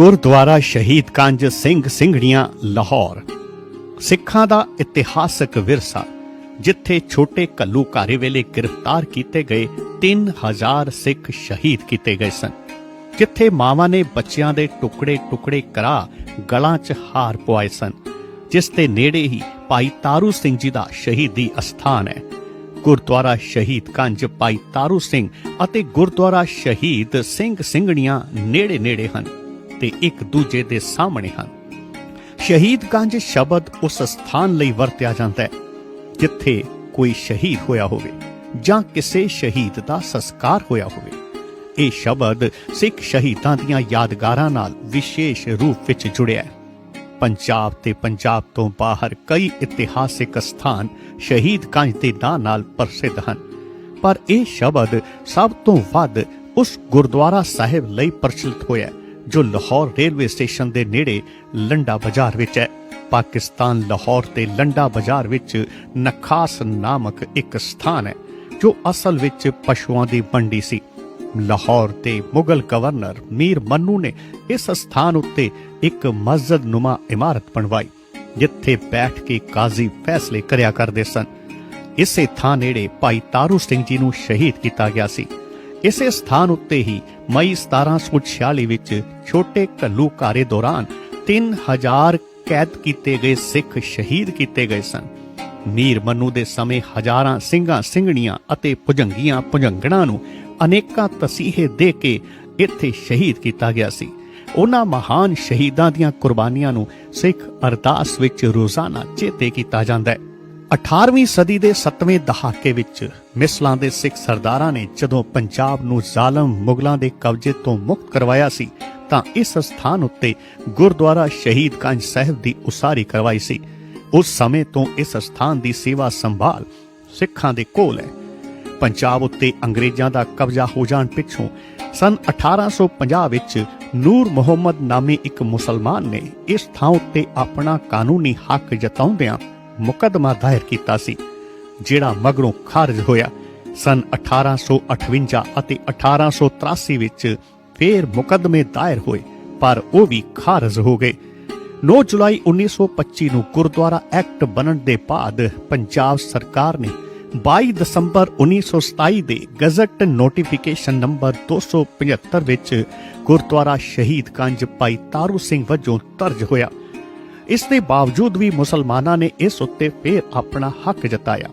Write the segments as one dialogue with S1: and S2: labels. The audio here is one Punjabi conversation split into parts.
S1: ਗੁਰਦੁਆਰਾ ਸ਼ਹੀਦ ਕੰਜ ਸਿੰਘ ਸਿੰਘੜੀਆਂ, ਲਾਹੌਰ। ਸਿੱਖਾਂ ਦਾ ਇਤਿਹਾਸਕ ਵਿਰਸਾ, ਜਿੱਥੇ ਛੋਟੇ ਕੱਲੂ ਘਾਰੇ ਵੇਲੇ ਗ੍ਰਿਫਤਾਰ ਕੀਤੇ ਗਏ 3000 ਸਿੱਖ ਸ਼ਹੀਦ ਕੀਤੇ ਗਏ ਸਨ, ਜਿੱਥੇ ਮਾਵਾਂ ਨੇ ਬੱਚਿਆਂ ਦੇ ਟੁਕੜੇ ਟੁਕੜੇ ਕਰਾ ਗਲਾਂ 'ਚ ਹਾਰ ਪਵਾਏ ਸਨ, ਜਿਸ ਦੇ ਨੇੜੇ ਹੀ ਭਾਈ ਤਾਰੂ ਸਿੰਘ ਜੀ ਦਾ ਸ਼ਹੀਦੀ ਅਸਥਾਨ ਹੈ। ਗੁਰਦੁਆਰਾ ਸ਼ਹੀਦ ਕੰਜ ਭਾਈ ਤਾਰੂ ਸਿੰਘ ਅਤੇ ਗੁਰਦੁਆਰਾ ਸ਼ਹੀਦ ਸਿੰਘ ਸਿੰਘਣੀਆਂ ਨੇੜੇ ਨੇੜੇ ਹਨ। ਤੇ ਇੱਕ ਦੂਜੇ ਦੇ ਸਾਹਮਣੇ ਹਨ। ਸ਼ਹੀਦ ਗੰਜ ਸ਼ਬਦ ਉਸ ਸਥਾਨ ਲਈ ਵਰਤਿਆ ਜਾਂਦਾ ਹੈ, ਜਿੱਥੇ ਕੋਈ ਸ਼ਹੀਦ ਹੋਇਆ ਹੋਵੇ ਜਾਂ ਕਿਸੇ ਸ਼ਹੀਦ ਦਾ ਸੰਸਕਾਰ ਹੋਇਆ ਹੋਵੇ। ਇਹ ਸ਼ਬਦ ਸਿੱਖ ਸ਼ਹੀਦਾਂ ਦੀਆਂ ਯਾਦਗਾਰਾਂ ਨਾਲ ਵਿਸ਼ੇਸ਼ ਰੂਪ ਵਿੱਚ ਜੁੜਿਆ ਹੈ। ਪੰਜਾਬ ਤੇ ਪੰਜਾਬ ਤੋਂ ਬਾਹਰ ਕਈ ਇਤਿਹਾਸਿਕ ਸਥਾਨ ਸ਼ਹੀਦ ਗੰਜ ਦੇ ਨਾਂ ਨਾਲ ਪ੍ਰਸਿੱਧ ਹਨ, ਪਰ ਇਹ ਸ਼ਬਦ ਸਭ ਤੋਂ ਵੱਧ ਉਸ ਗੁਰਦੁਆਰਾ ਸਾਹਿਬ ਲਈ ਪ੍ਰਚਲਿਤ ਹੋਇਆ ਜੋ ਲਾਹੌਰ ਰੇਲਵੇ ਸਟੇਸ਼ਨ ਦੇ ਨੇੜੇ ਲੰਡਾ ਬਾਜ਼ਾਰ ਵਿੱਚ ਹੈ। ਪਾਕਿਸਤਾਨ ਲਾਹੌਰ ਤੇ ਲੰਡਾ ਬਾਜ਼ਾਰ ਵਿੱਚ ਨਖਾਸ ਨਾਮਕ ਇੱਕ ਸਥਾਨ ਹੈ, ਜੋ ਅਸਲ ਵਿੱਚ ਪਸ਼ੂਆਂ ਦੀ ਮੰਡੀ ਸੀ। ਲਾਹੌਰ ਦੇ ਮੁਗਲ ਗਵਰਨਰ ਮੀਰ ਮੰਨੂ ਨੇ ਇਸ ਸਥਾਨ ਉੱਤੇ ਇੱਕ ਮਸਜਿਦ ਨੁਮਾ ਇਮਾਰਤ ਬਣਵਾਈ, ਜਿੱਥੇ ਬੈਠ ਕੇ ਕਾਜ਼ੀ ਫੈਸਲੇ ਕਰਿਆ ਕਰਦੇ ਸਨ। ਇਸੇ ਥਾਂ ਨੇੜੇ ਭਾਈ ਤਾਰੂ ਸਿੰਘ ਜੀ ਨੂੰ ਸ਼ਹੀਦ ਕੀਤਾ ਗਿਆ ਸੀ। ਇਸੇ ਸਥਾਨ ਉੱਤੇ ਹੀ ਮਈ 1746 ਵਿੱਚ ਛੋਟੇ ਕੱਲੂ ਘਾਰੇ ਦੌਰਾਨ 3000 ਕੈਦ ਕੀਤੇ ਗਏ ਸਿੱਖ ਸ਼ਹੀਦ ਕੀਤੇ ਗਏ ਸਨ। ਮੀਰ ਮੰਨੂ ਦੇ ਸਮੇਂ ਹਜ਼ਾਰਾਂ ਸਿੰਘਾਂ ਸਿੰਘਣੀਆਂ ਅਤੇ ਭੁਜੰਗੀਆਂ ਭੁਜੰਗਣਾ ਨੂੰ ਅਨੇਕਾਂ ਤਸੀਹੇ ਦੇ ਕੇ ਇੱਥੇ ਸ਼ਹੀਦ ਕੀਤਾ ਗਿਆ ਸੀ। ਉਹਨਾਂ ਮਹਾਨ ਸ਼ਹੀਦਾਂ ਦੀਆਂ ਕੁਰਬਾਨੀਆਂ ਨੂੰ ਸਿੱਖ ਅਰਦਾਸ ਵਿੱਚ ਰੋਜ਼ਾਨਾ ਚੇਤੇ ਕੀਤਾ ਜਾਂਦਾ ਹੈ। 18ਵੀਂ ਸਦੀ ਦੇ 7ਵੇਂ ਦਹਾਕੇ ਵਿੱਚ ਮਿਸਲਾਂ ਦੇ ਸਿੱਖ ਸਰਦਾਰਾਂ ਨੇ ਜਦੋਂ ਪੰਜਾਬ ਨੂੰ ਜ਼ਾਲਮ ਮੁਗਲਾਂ ਦੇ ਕਬਜ਼ੇ ਤੋਂ ਮੁਕਤ ਕਰਵਾਇਆ ਸੀ, ਤਾਂ ਇਸ ਸਥਾਨ ਉੱਤੇ ਗੁਰਦੁਆਰਾ ਸ਼ਹੀਦ ਕੰਜ ਸਾਹਿਬ ਦੀ ਉਸਾਰੀ ਕਰਵਾਈ ਸੀ। ਉਸ ਸਮੇਂ ਤੋਂ ਇਸ ਸਥਾਨ ਦੀ ਸੇਵਾ ਸੰਭਾਲ ਸਿੱਖਾਂ ਦੇ ਕੋਲ ਹੈ। ਪੰਜਾਬ ਉੱਤੇ ਅੰਗਰੇਜ਼ਾਂ ਦਾ ਕਬਜ਼ਾ ਹੋ ਜਾਣ ਪਿੱਛੋਂ ਸਨ 1850 ਵਿੱਚ ਨੂਰ ਮੁਹੰਮਦ ਨਾਮੀ ਇੱਕ ਮੁਸਲਮਾਨ ਨੇ ਇਸ ਥਾਂ ਉੱਤੇ ਆਪਣਾ ਕਾਨੂੰਨੀ ਹੱਕ ਜਤਾਉਂਦਿਆਂ ਮੁਕਦਮਾ ਦਾਇਰ ਕੀਤਾ ਸੀ, ਜਿਹੜਾ ਮਗਰੋਂ ਖਾਰਜ ਹੋਇਆ। ਸਨ 1858 ਅਤੇ 1883 ਵਿੱਚ ਫੇਰ ਮੁਕੱਦਮੇ ਦਾਇਰ ਹੋਏ, ਪਰ ਉਹ ਵੀ ਖਾਰਜ ਹੋ ਗਏ। 9 ਜੁਲਾਈ 1925 ਨੂੰ ਗੁਰਦੁਆਰਾ ਐਕਟ ਬਣਨ ਦੇ ਬਾਅਦ ਪੰਜਾਬ ਸਰਕਾਰ ਨੇ 22 ਦਸੰਬਰ 1927 ਦੇ ਗਜ਼ਟ ਨੋਟੀਫਿਕੇਸ਼ਨ ਨੰਬਰ 275 ਵਿੱਚ ਗੁਰਦੁਆਰਾ ਸ਼ਹੀਦ ਕੰਜ ਭਾਈ ਤਾਰੂ ਸਿੰਘ ਵਜੋਂ ਦਰਜ ਹੋਇਆ। ਇਸ ਦੇ ਬਾਵਜੂਦ ਵੀ ਮੁਸਲਮਾਨਾਂ ਨੇ ਇਸ ਉੱਤੇ ਫੇਰ ਆਪਣਾ ਹੱਕ ਜਤਾਇਆ।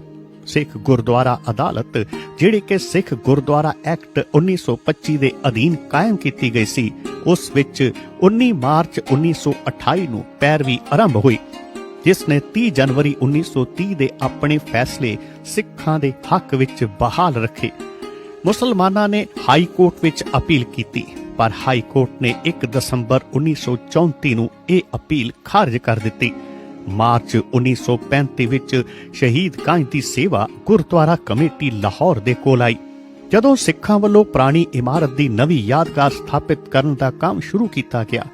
S1: ਸਿੱਖ ਗੁਰਦੁਆਰਾ ਅਦਾਲਤ, ਜਿਹੜੀ ਕਿ ਸਿੱਖ ਗੁਰਦੁਆਰਾ ਐਕਟ 1925 ਦੇ ਅਧੀਨ ਕਾਇਮ ਕੀਤੀ ਗਈ ਸੀ, ਉਸ ਵਿੱਚ 19 ਮਾਰਚ 1928 ਨੂੰ ਪੈਰਵੀ ਆਰੰਭ ਹੋਈ, ਜਿਸ ਨੇ 30 ਜਨਵਰੀ 1930 ਦੇ ਆਪਣੇ ਫੈਸਲੇ ਸਿੱਖਾਂ ਦੇ ਹੱਕ ਵਿੱਚ ਬਹਾਲ ਰੱਖੇ। ਮੁਸਲਮਾਨਾਂ ਨੇ ਹਾਈ ਕੋਰਟ ਵਿੱਚ ਅਪੀਲ ਕੀਤੀ। ਪਰ ਹਾਈ ਕੋਰਟ ਨੇ 1 ਦਸੰਬਰ 1934 ਨੂੰ ਇਹ ਅਪੀਲ ਖਾਰਜ ਕਰ ਦਿੱਤੀ। ਮਾਰਚ 1935 ਵਿੱਚ ਸ਼ਹੀਦ ਕਾਂਝ ਦੀ ਸੇਵਾ ਗੁਰਦੁਆਰਾ ਕਮੇਟੀ ਲਾਹੌਰ ਦੇ ਕੋਲ ਆਈ। ਜਦੋਂ ਸਿੱਖਾਂ ਵੱਲੋਂ ਪੁਰਾਣੀ ਇਮਾਰਤ ਦੀ ਨਵੀਂ ਯਾਦਗਾਰ ਸਥਾਪਿਤ ਕਰਨ ਦਾ ਕੰਮ ਸ਼ੁਰੂ ਕੀਤਾ ਗਿਆ,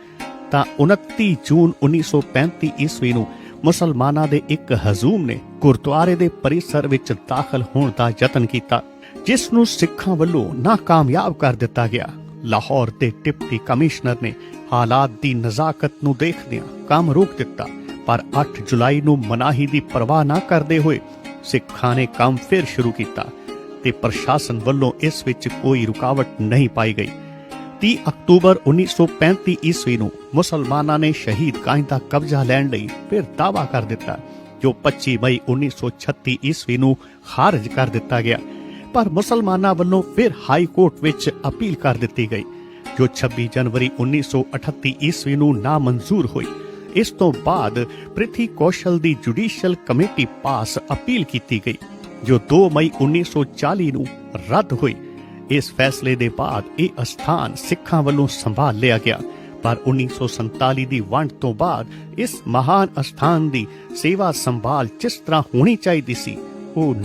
S1: ਤਾਂ 29 ਜੂਨ 1935 ਈਸਵੀ ਨੂੰ ਮੁਸਲਮਾਨਾਂ ਦੇ ਇੱਕ ਹਜ਼ੂਮ ਨੇ ਗੁਰਦੁਆਰੇ ਦੇ ਪਰਿਸਰ ਵਿੱਚ ਦਾਖਲ ਹੋਣ ਦਾ ਯਤਨ ਕੀਤਾ, ਜਿਸ ਨੂੰ ਸਿੱਖਾਂ ਵੱਲੋਂ ਨਾਕਾਮਯਾਬ ਕਰ ਦਿੱਤਾ ਗਿਆ। ਲਾਹੌਰ ਦੇ ਡਿਪਟੀ ਕਮਿਸ਼ਨਰ ਨੇ ਹਾਲਾਤ ਦੀ ਨਜ਼ਾਕਤ ਨੂੰ ਦੇਖਦਿਆਂ ਕੰਮ ਰੋਕ ਦਿੱਤਾ, ਪਰ 8 ਜੁਲਾਈ ਨੂੰ ਮਨਾਹੀ ਦੀ ਪਰਵਾਹ ਨਾ ਕਰਦੇ ਹੋਏ ਸਿੱਖਾਂ ਨੇ ਕੰਮ ਫਿਰ ਸ਼ੁਰੂ ਕੀਤਾ ਤੇ ਪ੍ਰਸ਼ਾਸਨ ਵੱਲੋਂ ਇਸ ਵਿੱਚ ਕੋਈ ਰੁਕਾਵਟ ਨਹੀਂ ਪਾਈ ਗਈ। 30 ਅਕਤੂਬਰ 1935 ਈਸਵੀ ਨੂੰ ਮੁਸਲਮਾਨਾਂ ਨੇ ਸ਼ਹੀਦ ਕਾਂਝ ਦਾ ਕਬਜ਼ਾ ਲੈਣ ਲਈ ਫਿਰ ਦਾਅਵਾ ਕਰ ਦਿੱਤਾ, ਜੋ 25 ਮਈ 1936 ਈਸਵੀ ਨੂੰ ਖਾਰਜ ਕਰ ਦਿੱਤਾ ਗਿਆ। ਪਰ ਮੁਸਲਮਾਨਾਂ ਵੱਲੋਂ ਫਿਰ ਹਾਈ ਕੋਰਟ ਵਿੱਚ ਅਪੀਲ ਕਰ ਦਿੱਤੀ ਗਈ, ਜੋ 26 ਜਨਵਰੀ 1938 ਈਸਵੀ ਨੂੰ ਨਾਮਨਜ਼ੂਰ ਹੋਈ। ਇਸ ਤੋਂ ਬਾਅਦ ਪ੍ਰਿਥੀ ਕੌਸ਼ਲ ਦੀ ਜੁਡੀਸ਼ੀਅਲ ਕਮੇਟੀ ਪਾਸ ਅਪੀਲ ਕੀਤੀ ਗਈ, ਜੋ 2 ਮਈ 1940 ਨੂੰ ਰੱਦ ਹੋਈ। ਇਸ ਫੈਸਲੇ ਦੇ ਬਾਅਦ ਇਹ ਅਸਥਾਨ ਸਿੱਖਾਂ ਵੱਲੋਂ ਸੰਭਾਲ ਲਿਆ ਗਿਆ, ਪਰ 1947 ਦੀ ਵੰਡ ਤੋਂ ਬਾਅਦ ਇਸ ਮਹਾਨ ਅਸਥਾਨ ਦੀ ਸੇਵਾ ਸੰਭਾਲ ਜਿਸ ਤਰ੍ਹਾਂ ਹੋਣੀ ਚਾਹੀਦੀ ਸੀ, ਉਹ